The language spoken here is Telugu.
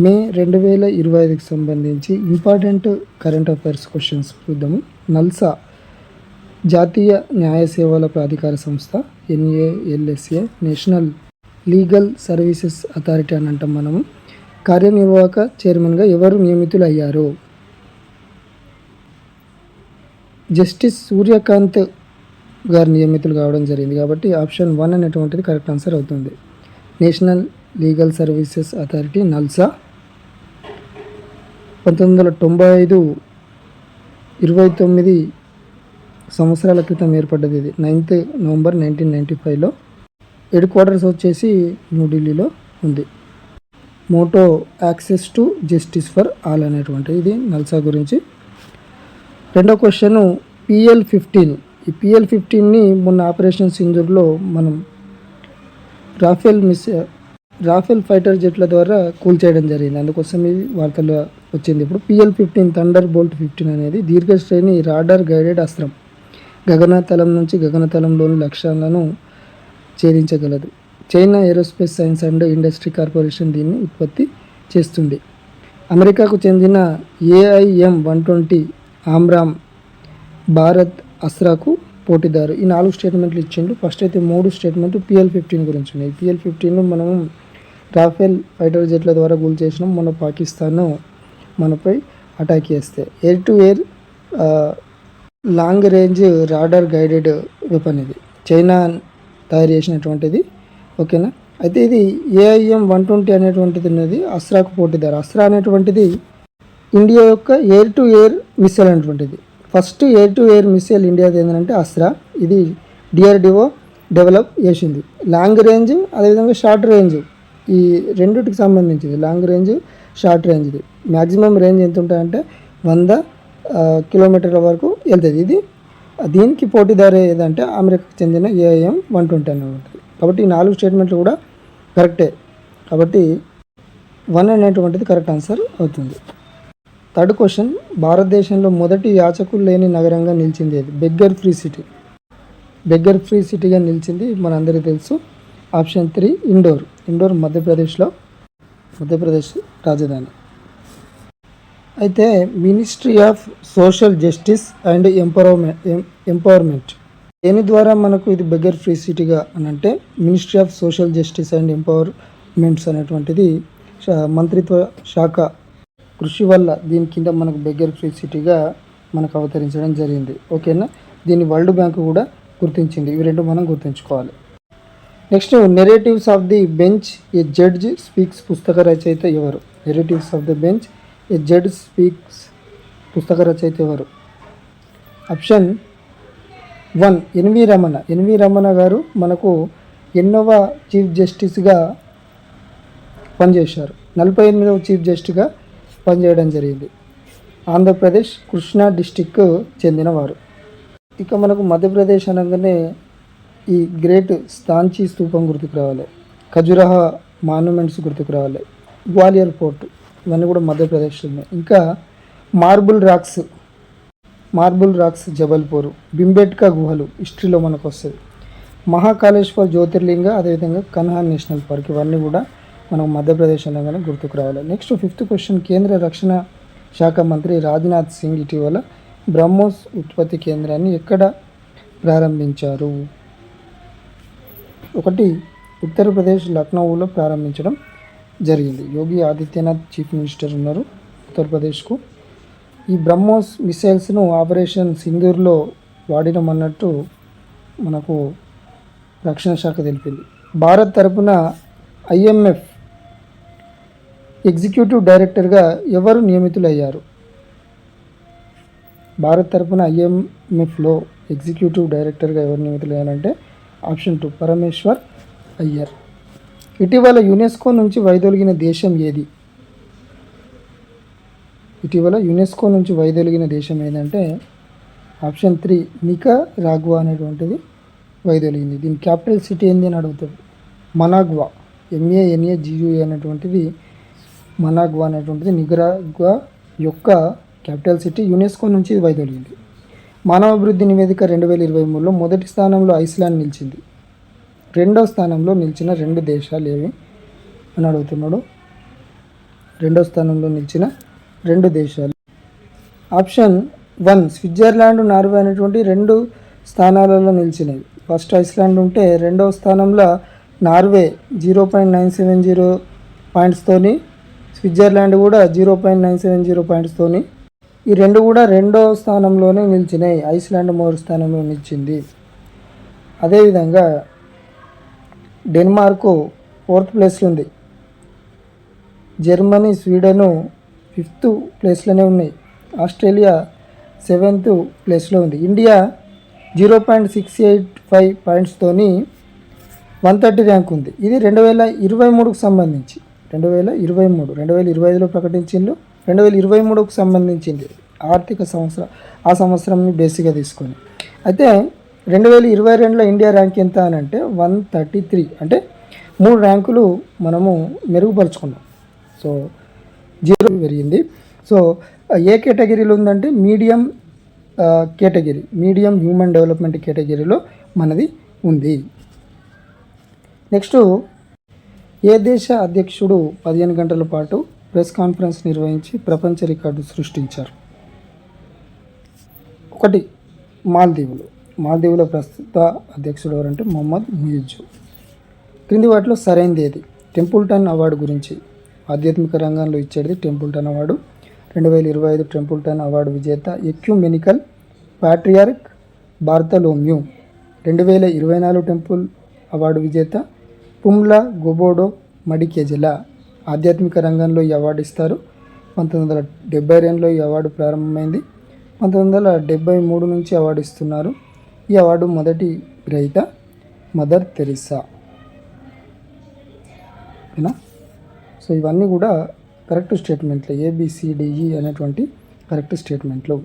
మే రెండు వేల ఇరవై ఐదుకి సంబంధించి ఇంపార్టెంట్ కరెంట్ అఫైర్స్ క్వశ్చన్స్ చూద్దాము. నల్సా జాతీయ న్యాయ సేవల ప్రాధికార సంస్థ N A L S A national legal services authority అని అంటాం మనము. కార్యనిర్వాహక చైర్మన్గా ఎవరు నియమితులు అయ్యారు జస్టిస్ సూర్యకాంత్ గారు నియమితులు కావడం జరిగింది కాబట్టి ఆప్షన్ వన్ అనేటువంటిది కరెక్ట్ ఆన్సర్ అవుతుంది. National legal services authority NALSA. పంతొమ్మిది వందల తొంభై ఐదు ఇరవై తొమ్మిది సంవత్సరాల క్రితం ఏర్పడ్డది ఇది. నైన్త్ నవంబర్ నైన్టీన్ నైంటీ ఫైవ్లో హెడ్ క్వార్టర్స్ వచ్చేసి న్యూఢిల్లీలో ఉంది. Motto access to justice for all అనేటువంటి ఇది నల్సా గురించి. రెండో క్వశ్చన్ పిఎల్ ఫిఫ్టీన్. ఈ పిఎల్ ఫిఫ్టీన్ని మొన్న ఆపరేషన్ సింధూర్లో మనం రాఫెల్ మిస్ రాఫెల్ ఫైటర్ జెట్ల ద్వారా కూల్చేయడం జరిగింది. అందుకోసం ఇది వార్తలు వచ్చింది. ఇప్పుడు PL fifteen thunderbolt fifteen అనేది దీర్ఘశ్రేణి రాడర్ గైడెడ్ అస్త్రం. గగనతలం నుంచి గగనతలంలోని లక్ష్యాలను ఛేదించగలదు. China aerospace science and industry corporation దీన్ని ఉత్పత్తి చేస్తుంది. అమెరికాకు చెందిన AIM one twenty AMRAAM Bharat అస్రాకు పోటీదారు. ఈ నాలుగు స్టేట్మెంట్లు ఇచ్చిండు. ఫస్ట్ అయితే మూడు స్టేట్మెంట్ పిఎల్ ఫిఫ్టీన్ గురించి ఉన్నాయి. పిఎల్ ఫిఫ్టీన్లో మనము రాఫెల్ ఫైటర్ జెట్ల ద్వారా గుల్ చేసినాం. మన పాకిస్తాన్ మనపై అటాక్ చేస్తే. Air to air long range radar guided weapon ఇది. చైనా తయారు చేసినటువంటిది. ఓకేనా? అయితే ఇది ఏఐఎం వన్ ట్వంటీ అనేటువంటిది ఉన్నది. అస్రాకు పోటీదారు అస్రా అనేటువంటిది ఇండియా యొక్క ఎయిర్ టు ఎయిర్ మిస్సైల్ అనేటువంటిది. First air to air missile ఇండియాది ఏంటంటే అస్రా. ఇది డిఆర్డిఓ డెవలప్ చేసింది. లాంగ్ రేంజ్ అదేవిధంగా షార్ట్ రేంజ్. ఈ రెండిటికి సంబంధించింది. లాంగ్ రేంజ్ షార్ట్ రేంజ్ది మ్యాక్సిమం రేంజ్ ఎంత ఉంటాయంటే వంద కిలోమీటర్ల వరకు వెళ్తుంది. ఇది దీనికి పోటీదారు ఏదంటే అమెరికాకు చెందిన ఏఐఎం వన్ ట్వంటీ అని ఉంటుంది కాబట్టి ఈ నాలుగు స్టేట్మెంట్లు కూడా కరెక్టే. కాబట్టి వన్ అనేటువంటిది కరెక్ట్ ఆన్సర్ అవుతుంది. Third question. భారతదేశంలో మొదటి యాచకులు లేని నగరంగా నిలిచింది ఏది? Beggar free city. Beggar free సిటీగా నిలిచింది మనందరికీ తెలుసు. Option three indoor. ఇండోర్ మధ్యప్రదేశ్లో మధ్యప్రదేశ్ రాజధాని. అయితే ministry of social justice and empowerment empowerment. దేని ద్వారా మనకు ఇది బెగ్గర్ ఫ్రీ సిటీగా అని అంటే ministry of social justice and empowerments అనేటువంటిది శా- మంత్రిత్వ శాఖ కృషి వల్ల దీని కింద మనకు బెగ్గర్ ఫ్రీ సిటీగా మనకు అవతరించడం జరిగింది. ఓకేనా? దీన్ని వరల్డ్ బ్యాంక్ కూడా గుర్తించింది. ఇవి రెండు మనం గుర్తుంచుకోవాలి. Next narratives of the bench a judge speaks పుస్తక రచయిత ఎవరు narratives of the bench a judge speaks పుస్తక రచయిత ఎవరు option one N V Ramana N V Ramana garu మనకు ఎన్నవ చీఫ్ జస్టిస్గా పనిచేశారు. నలభై ఎనిమిదవ చీఫ్ జస్టిస్గా పనిచేయడం జరిగింది. ఆంధ్రప్రదేశ్ కృష్ణా డిస్టిక్ చెందినవారు. ఇక మనకు మధ్యప్రదేశ్ అనగానే ఈ గ్రేట్ స్థాంచి స్తూపం గుర్తుకు రావాలి. ఖజురహ మాన్యుమెంట్స్ గుర్తుకు రావాలి. గ్వాలియర్ ఫోర్ట్ ఇవన్నీ కూడా మధ్యప్రదేశ్లో ఉన్నాయి ఇంకా marble rocks marble rocks Jabalpur Bhimbetka గుహలు హిస్టరీలో మనకు వస్తుంది మహాకాళేశ్వర్ జ్యోతిర్లింగ అదేవిధంగా కన్హాన్ నేషనల్ పార్క్ ఇవన్నీ కూడా మనం మధ్యప్రదేశ్ అనగానే గుర్తుకు రావాలి. నెక్స్ట్ ఫిఫ్త్ క్వశ్చన్ కేంద్ర రక్షణ శాఖ మంత్రి రాజ్నాథ్ సింగ్ ఇటీవల బ్రహ్మోస్ ఉత్పత్తి కేంద్రాన్ని ఎక్కడ ప్రారంభించారు? ఒకటి ఉత్తరప్రదేశ్ లక్నోలో ప్రారంభించడం జరిగింది. యోగి ఆదిత్యనాథ్ చీఫ్ మినిస్టర్ ఉన్నారు ఉత్తరప్రదేశ్కు ఈ బ్రహ్మోస్ మిసైల్స్ను ఆపరేషన్ సింధూర్లో వాడినమన్నట్టు మనకు రక్షణ శాఖ తెలిపింది. భారత్ తరపున ఐఎంఎఫ్ ఎగ్జిక్యూటివ్ డైరెక్టర్గా ఎవరు నియమితులయ్యారు? భారత్ తరపున ఐఎంఎఫ్లో ఎగ్జిక్యూటివ్ డైరెక్టర్గా ఎవరు నియమితులయ్యారంటే ఆప్షన్ టూ పరమేశ్వర్ అయ్యర్. ఇటీవల యునెస్కో నుంచి వైదొలిగిన దేశం ఏది? ఇటీవల యునెస్కో నుంచి వైదొలిగిన దేశం ఏదంటే ఆప్షన్ త్రీ నికా రాగ్వా అనేటువంటిది వైదొలిగింది. దీని క్యాపిటల్ సిటీ ఏంది అని అడుగుతాడు మనాగ్వా ఎంఏఎన్ఏ జియుఏ అనేటువంటిది మనాగ్వా అనేటువంటిది నిగరాగ్వా యొక్క క్యాపిటల్ సిటీ యునెస్కో నుంచి వైదొలిగింది. మానవాభివృద్ధి నివేదిక రెండు వేల ఇరవై మూడులో మొదటి స్థానంలో ఐస్లాండ్ నిలిచింది. రెండో స్థానంలో నిలిచిన రెండు దేశాలు ఏవి అని అడుగుతున్నాడు. రెండో స్థానంలో నిలిచిన రెండు దేశాలు. ఆప్షన్ వన్ స్విట్జర్లాండ్ నార్వే అనేటువంటి రెండు స్థానాలలో నిలిచినవి. ఫస్ట్ ఐస్లాండ్ ఉంటే రెండవ స్థానంలో Norway zero point nine seven zero పాయింట్స్తోని Switzerland కూడా zero point nine seven zero పాయింట్స్తోని ఈ రెండు కూడా రెండో స్థానంలోనే నిలిచినాయి. ఐస్లాండ్ మూడు స్థానంలో నిలిచింది. అదేవిధంగా డెన్మార్కు ఫోర్త్ ప్లేస్లో ఉంది. జర్మనీ స్వీడను ఫిఫ్త్ ప్లేస్లోనే ఉన్నాయి. ఆస్ట్రేలియా సెవెంత్ ప్లేస్లో ఉంది. India zero point six eight five పాయింట్స్తోని one thirty rank ఉంది. ఇది రెండు వేల ఇరవై మూడుకు సంబంధించి. రెండు వేల ఇరవై మూడు రెండు వేల ఇరవై ఐదులో ప్రకటించిండు. రెండు వేల ఇరవై మూడుకు సంబంధించింది ఆర్థిక సంవత్సరం ఆ సంవత్సరంని బేసిక్గా తీసుకొని. అయితే రెండు వేల ఇరవై రెండులో ఇండియా ర్యాంక్ ఎంత అని అంటే వన్ థర్టీ త్రీ. అంటే మూడు ర్యాంకులు మనము మెరుగుపరుచుకున్నాం. సో జీరో పెరిగింది. సో ఏ కేటగిరీలో ఉందంటే medium category medium human development కేటగిరీలో మనది ఉంది. నెక్స్ట్ ఏ దేశ అధ్యక్షుడు పదిహేను గంటల పాటు ప్రెస్ కాన్ఫరెన్స్ నిర్వహించి ప్రపంచ రికార్డు సృష్టించారు? ఒకటి మాల్దీవులు. మాల్దీవుల ప్రస్తుత అధ్యక్షుడు ఎవరంటే మొహమ్మద్ ముయిజు క్రింది వాటిలో సరైనది ఏది? టెంపుల్టన్ అవార్డు గురించి. ఆధ్యాత్మిక రంగంలో ఇచ్చేది టెంపుల్టన్ అవార్డు. రెండు వేల ఇరవై ఐదు టెంపుల్టన్ అవార్డు విజేత ఎక్యూమెనికల్ ప్యాట్రియార్క్ బార్తలోమ్యూ. రెండు వేల ఇరవై నాలుగు టెంపుల్ అవార్డు విజేత పుమ్లా గొబోడో మడికెజల ఆధ్యాత్మిక రంగంలో ఈ అవార్డు ఇస్తారు. పంతొమ్మిది వందల డెబ్బై రెండులో ఈ అవార్డు ప్రారంభమైంది. పంతొమ్మిది వందల డెబ్బై మూడు నుంచి అవార్డు ఇస్తున్నారు. ఈ అవార్డు మొదటి గ్రహీత మదర్ తెరిసా. ఓకేనా? సో ఇవన్నీ కూడా కరెక్ట్ స్టేట్మెంట్లు ఏబిసిడిఈ అనేటువంటి కరెక్ట్ స్టేట్మెంట్లు.